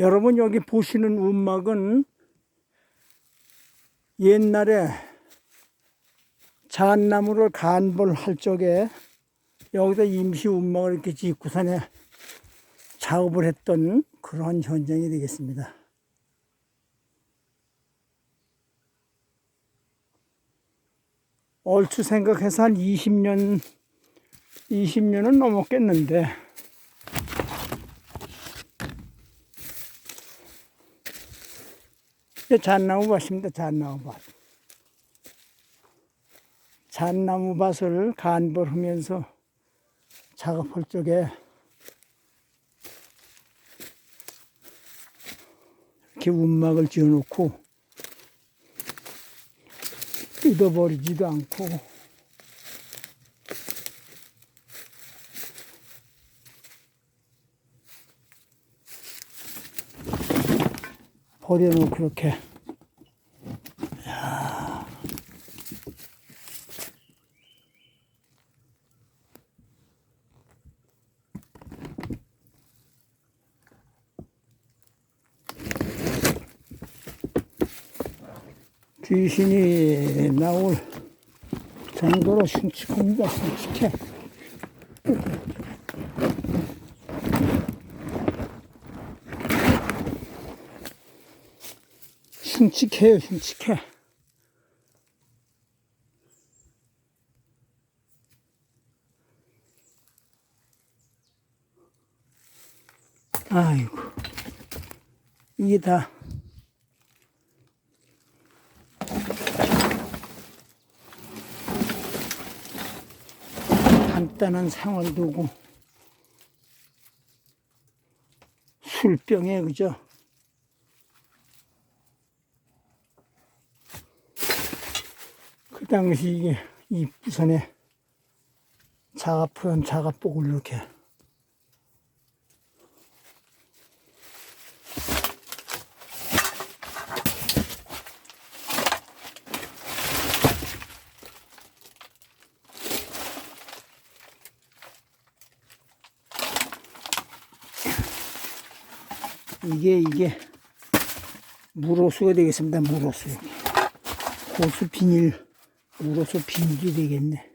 여러분 여기 보시는 움막은 옛날에 잣나무를 간벌할 적에 여기다 임시 움막을 이렇게 짓고선에 작업을 했던 그런 현장이 되겠습니다. 얼추 생각해서 한 20년, 20년은 넘었겠는데, 이게 잣나무 밭입니다. 잣나무 밭. 잣나무 밭을 간벌하면서 작업할 적에 이렇게 움막을 지어놓고 뜯어버리지도 않고 버려놓고 이렇게 귀신이 나올 정도로 흉측합니다. 흉측해. 흉측해요, 흉측해. 아이고, 이게 다 간단한 생활 도구 술병에 그죠? 당시 이게 이 부산에 자가푸른 자가복을 이렇게 이게 이게 물호수가 되겠습니다. 물호수. 호수 비닐 물호수 비닐이 되겠네.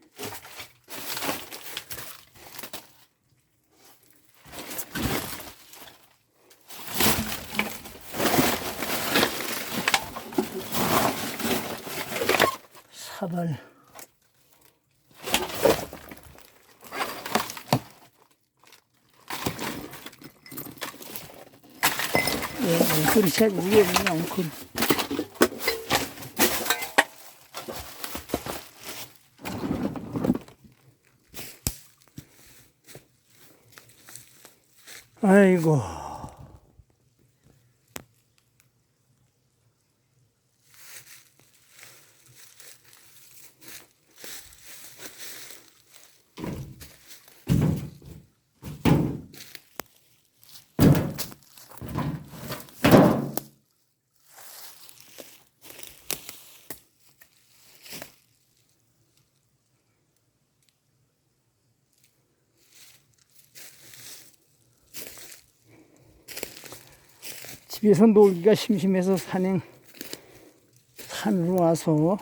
사발 예, 엉클이 책 위에 보면 엉클. 아이고. 집에서 놀기가 심심해서 산행, 산으로 와서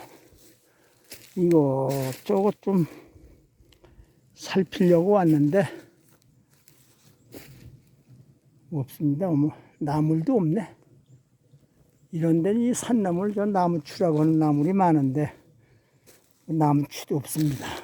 이것저것 좀 살피려고 왔는데 없습니다. 어머, 나물도 없네. 이런 데는 이 산나물, 저 나무추라고 하는 나물이 많은데 나무추도 없습니다.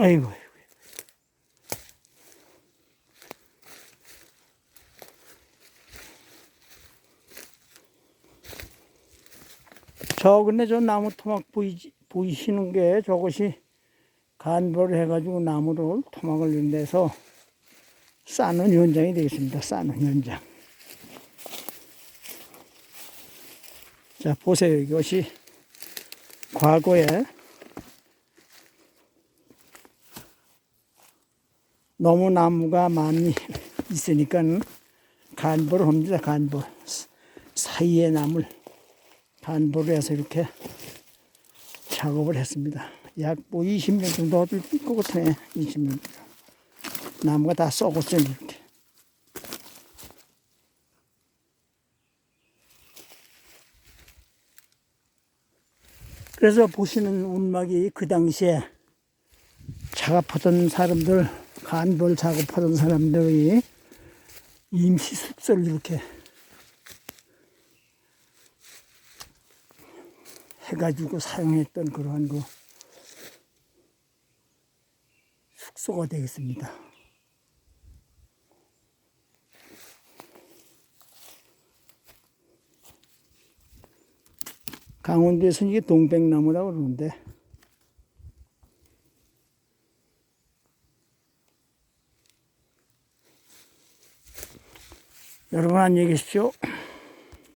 아이고. 저 근데 저 나무 토막 보이지, 보이시는 게 저것이 간벌을 해가지고 나무를 토막을 연대서 싸는 현장이 되겠습니다. 싸는 현장. 자, 보세요. 이것이 과거에 너무 나무가 많이 있으니까 간보를 합니다. 간보 사이에 나물 간보를 해서 이렇게 작업을 했습니다. 약 뭐 20년 정도 될것 같아요. 20년. 나무가 다 썩었어요. 이렇게. 그래서 보시는 운막이 그 당시에 작업하던 사람들, 간볼 작업하던 사람들이 임시 숙소를 이렇게 해가지고 사용했던 그러한 그 숙소가 되겠습니다. 강원도에서는 이게 동백나무라고 그러는데 여러분 안녕히 계십시오.